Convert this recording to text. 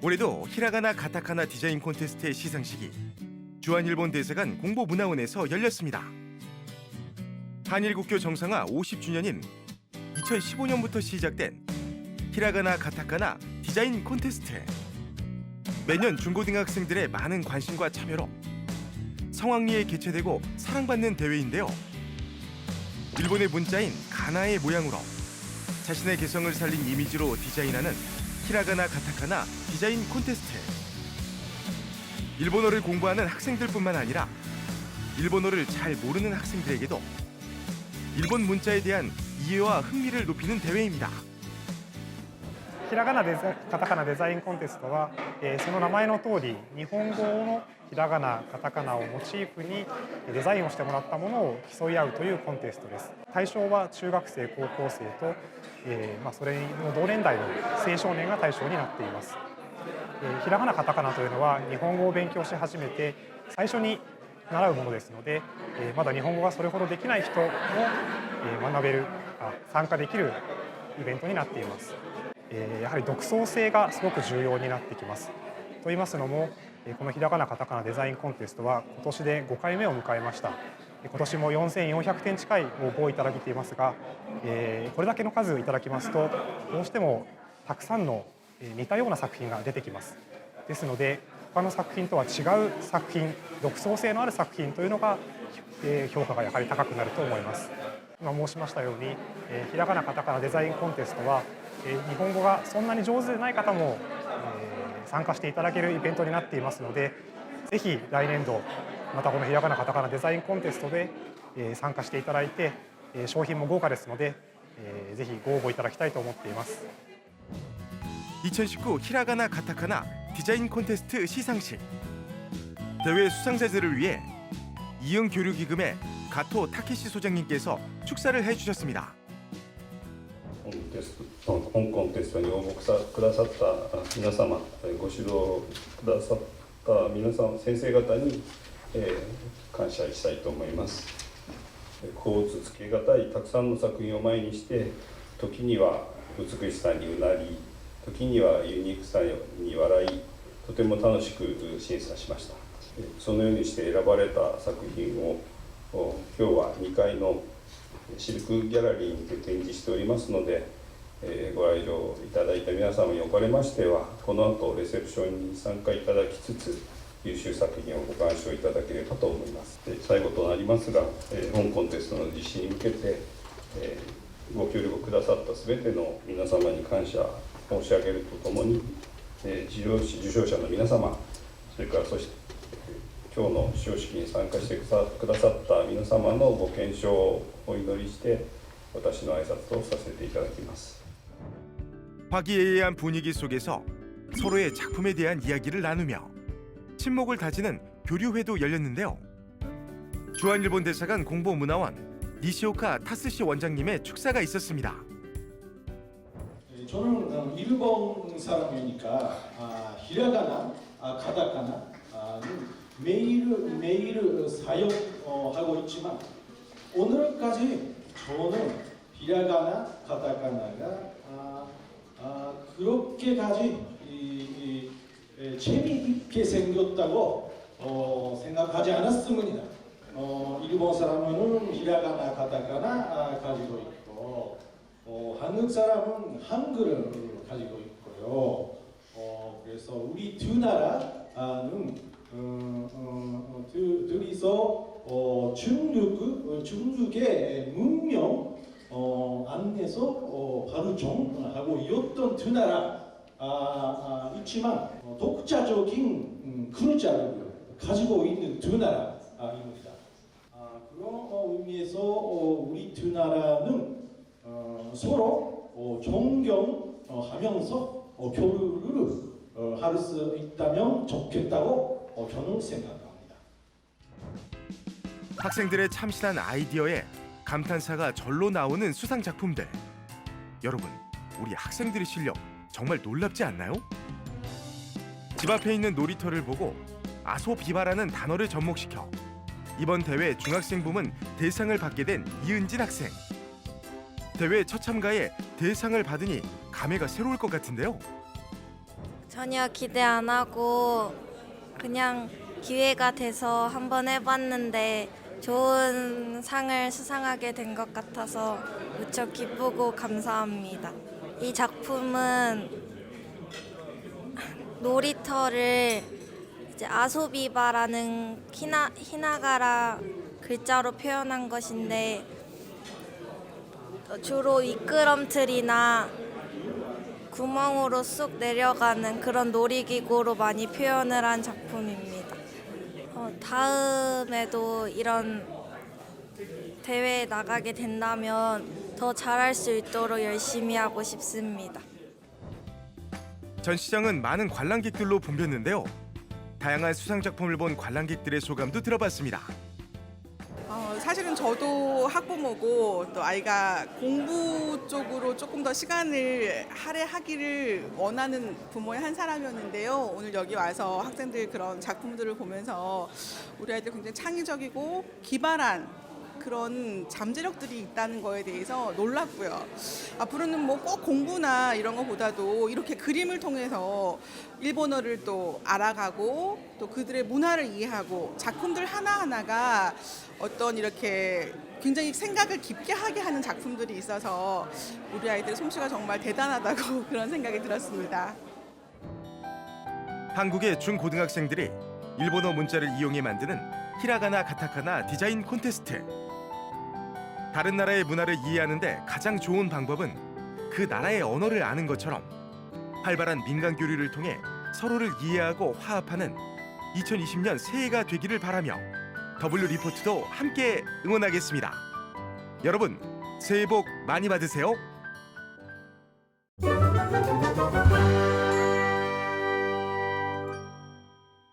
올해도 히라가나 가타카나 디자인 콘테스트의 시상식이 주한일본 대사관 공보문화원에서 열렸습니다. 한일국교 정상화 50주년인 2015년부터 시작된 히라가나 가타카나 디자인 콘테스트. 매년 중고등학생들의 많은 관심과 참여로 성황리에 개최되고 사랑받는 대회인데요. 일본의 문자인 가나의 모양으로 자신의 개성을 살린 이미지로 디자인하는 히라가나 가타카나 디자인 콘테스트. 일본어를 공부하는 학생들뿐만 아니라 일본어를 잘 모르는 학생들에게도 일본 문자에 대한 이해와 흥미를 높이는 대회입니다. ひらがなデザカタカナデザインコンテストは、えその名前の通り日本語のひらがなカタカナをモチーフにデザインをしてもらったものを競い合うというコンテストです。対象は中学生高校生と、えーまあ、それの同年代の青少年が対象になっています、えーひらがなカタカナというのは日本語を勉強し始めて最初に習うものですので、えーまだ日本語がそれほどできない人も、え学べるあ参加できるイベントになっています。えやはり独創性がすごく重要になってきます。と言いますのもこのひらがなカタカナデザインコンテストは今年で5回目を迎えました。今年も4400点近い応募をいただいていますが、えこれだけの数いただきますとどうしてもたくさんの似たような作品が出てきます。ですので他の作品とは違う作品独創性のある作品というのがえ評価がやはり高くなると思います。今申しましたように、えひらがなカタカナデザインコンテストは、えー日本語がそんなに上手でない方も、えー参加していただけるイベントになっていますのでぜひ来年度またこのひらがなカタカナデザインコンテストで、えー参加していただいて、えー商品も豪華ですので、えーぜひご応募いただきたいと思っています。 2019 히라가나 가타카나 디자인 콘테스트 시상식 대회 수상자들을 위해 이응 교류기금의 가토 타케시 소장님께서 축사를 해주셨습니다. コンテスト本コンテストに応募くさくださった皆様ご指導くださった皆さん先生方に、えー感謝したいと思います。えー甲乙つけがたいたくさんの作品を前にして時には美しさにうなり時にはユニークさに笑いとても楽しく審査しました。そのようにして選ばれた作品を今日は2階のシルクギャラリーにて展示しておりますので、えーご来場いただいた皆様におかれましてはこの後レセプションに参加いただきつつ優秀作品をご鑑賞いただければと思います。で最後となりますが、えー本コンテストの実施に向けて、えーご協力くださった全ての皆様に感謝申し上げるとともに、えー受賞者の皆様それからそして今日の授賞式に参加してくだくださった皆様のご健勝をお祈りして私の挨拶をさせていただきます。 화기애애한 분위기 속에서 서로의 작품에 대한 이야기를 나누며 친목을 다지는 교류회도 열렸는데요. 주한일본 대사관 공보문화원 니시오카 타스시 원장님의 축사가 있었습니다. 예, 저는 어, 일본 사람이니까 아, 히라가나, 아, 가다카나는 매일 매일 사용하고 있지만 오늘까지 저는 히라가나, 가다카나가 아, 아, 그렇게까지 이, 이, 에, 재미있게 생겼다고 어, 생각하지 않았습니다. 어, 일본 사람은 히라가나, 가다카나 아, 가지고 있고 어, 한국 사람은 한글을 가지고 있고요. 어, 그래서 우리 두 나라는 어, 어, 어, 두, 둘이서 어, 중국, 어, 중국의 문명 어, 안에서 어, 발전하고 있던 두 나라 아, 아, 있지만 어, 독자적인 음, 글자를 가지고 있는 두 나라입니다. 아, 그런 어, 의미에서 어, 우리 두 나라는 어, 서로 어, 존경하면서 어, 교류를 어, 할수 있다면 좋겠다고 어, 저는 생각합니다. 학생들의 참신한 아이디어에 감탄사가 절로 나오는 수상 작품들. 여러분, 우리 학생들의 실력 정말 놀랍지 않나요? 집 앞에 있는 놀이터를 보고 아소 비바라는 단어를 접목시켜 이번 대회 중학생 부문 대상을 받게 된 이은진 학생. 대회 첫 참가에 대상을 받으니 감회가 새로울 것 같은데요. 전혀 기대 안 하고 그냥 기회가 돼서 한번 해봤는데 좋은 상을 수상하게 된 것 같아서 무척 기쁘고 감사합니다. 이 작품은 놀이터를 이제 아소비바라는 히나, 히나가라 글자로 표현한 것인데 주로 미끄럼틀이나 구멍으로 쑥 내려가는 그런 놀이기구로 많이 표현을 한 작품입니다. 어, 다음에도 이런 대회에 나가게 된다면 더 잘할 수 있도록 열심히 하고 싶습니다. 전시장은 많은 관람객들로 붐볐는데요. 다양한 수상 작품을 본 관람객들의 소감도 들어봤습니다. 어, 사실은 저도 학부모고 또 아이가 공부 쪽으로 조금 더 시간을 할애하기를 원하는 부모의 한 사람이었는데요. 오늘 여기 와서 학생들 그런 작품들을 보면서 우리 아이들 굉장히 창의적이고 기발한 그런 잠재력들이 있다는 거에 대해서 놀랐고요. 앞으로는 뭐 꼭 공부나 이런 것보다도 이렇게 그림을 통해서 일본어를 또 알아가고 또 그들의 문화를 이해하고 작품들 하나하나가 어떤 이렇게 굉장히 생각을 깊게 하게 하는 작품들이 있어서 우리 아이들의 솜씨가 정말 대단하다고 그런 생각이 들었습니다. 한국의 중고등학생들이 일본어 문자를 이용해 만드는 히라가나 가타카나 디자인 콘테스트. 다른 나라의 문화를 이해하는데 가장 좋은 방법은 그 나라의 언어를 아는 것처럼 활발한 민간 교류를 통해 서로를 이해하고 화합하는 2020년 새해가 되기를 바라며 W 리포트도 함께 응원하겠습니다. 여러분 새해 복 많이 받으세요.